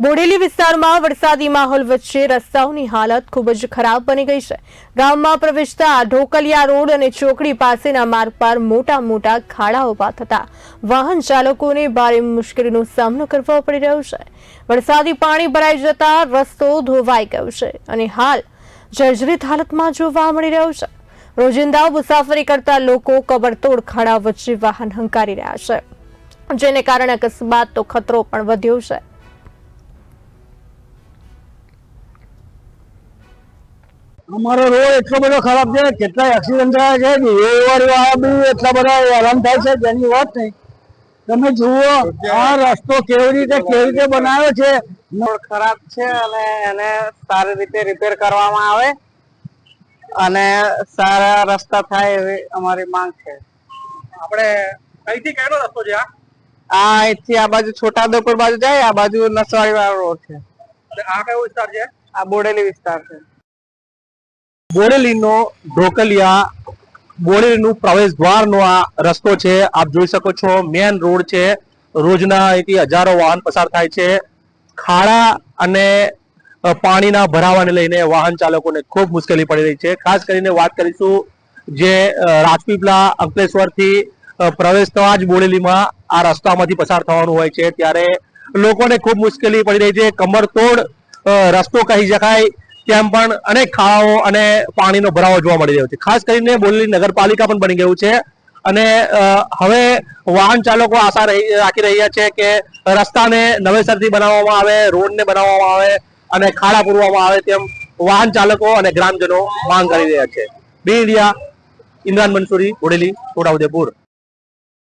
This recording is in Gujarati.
બોડેલી વિસ્તારમાં વરસાદી માહોલ વચ્ચે રસ્તાઓની હાલત ખૂબ જ ખરાબ બની ગઈ છે. ગામમાં પ્રવેશતા ઢોકલિયા રોડ અને ચોકડી પાસેના માર્ગ પર મોટા મોટા ખાડા ઊભા થતા વાહન ચાલકોને ભારે મુશ્કેલીનો સામનો કરવો પડી રહ્યો છે. વરસાદી પાણી ભરાઈ જતા રસ્તો ધોવાઈ ગયો છે અને હાલ જર્જરિત હાલતમાં જોવા મળી રહ્યો છે. રોજિંદા મુસાફરી કરતા લોકો કબરતોડ ખાડા વચ્ચે વાહન હંકારી રહ્યા છે. જેને કારણે અકસ્માતનો ખતરો પણ વધ્યો છે. અમારો રોડ એટલો બધો ખરાબ છે કેટલા એક્સિડન્ટ થયા છે વાળી બી એટલા બધા હેરાન થાય છે તેની વાત નહીં. તમે જુઓ આ રસ્તો કેવી રીતે કેવી રીતે બનાવ્યો છે. રોડ ખરાબ છે અને એને સારી રીતે રિપેર કરવામાં આવે અને સારા રસ્તા થાય એવી અમારી માંગ છે. આપણે અહીંથી કયો રસ્તો છે આ? આ અહીંથી આ બાજુ છોટાઉદેપુર બાજુ જાય આ બાજુ નસવાડી વાળો રોડ છે. આ કયો વિસ્તાર છે? આ બોડેલી વિસ્તાર છે. બોરેલીનો ઢોકલિયા બોરેલીનું પ્રવેશ દ્વારનો આ રસ્તો છે. આપ જોઈ શકો છો, મેન રોડ છે. રોજના અહીંથી હજારો વાહન પસાર થાય છે. ખાડા અને પાણીના ભરાવાને લઈને વાહન ચાલકોને ખૂબ મુશ્કેલી પડી રહી છે. ખાસ કરીને વાત કરીશું જે રાજપીપળા અંકલેશ્વરથી પ્રવેશ થવા જ બોડેલીમાં આ રસ્તામાંથી પસાર થવાનું હોય છે. ત્યારે લોકોને ખૂબ મુશ્કેલી પડી રહી છે. કમરતોડ રસ્તો કહી શકાય. તેમ પણ અનેક ખાડાઓ અને પાણીનો ભરાવો જોવા મળી રહ્યો છે. ખાસ કરીને બોલેલી નગરપાલિકા પણ બની ગયું છે. અને હવે વાહન ચાલકો આશા રાખી રહ્યા છે કે રસ્તાને નવેસરથી બનાવવામાં આવે, રોડને બનાવવામાં આવે અને ખાડા પૂરવામાં આવે તેમ વાહન ચાલકો અને ગ્રામજનો માંગ કરી રહ્યા છે. B India, Imran Mansuri, Bodeli Chhotaudepur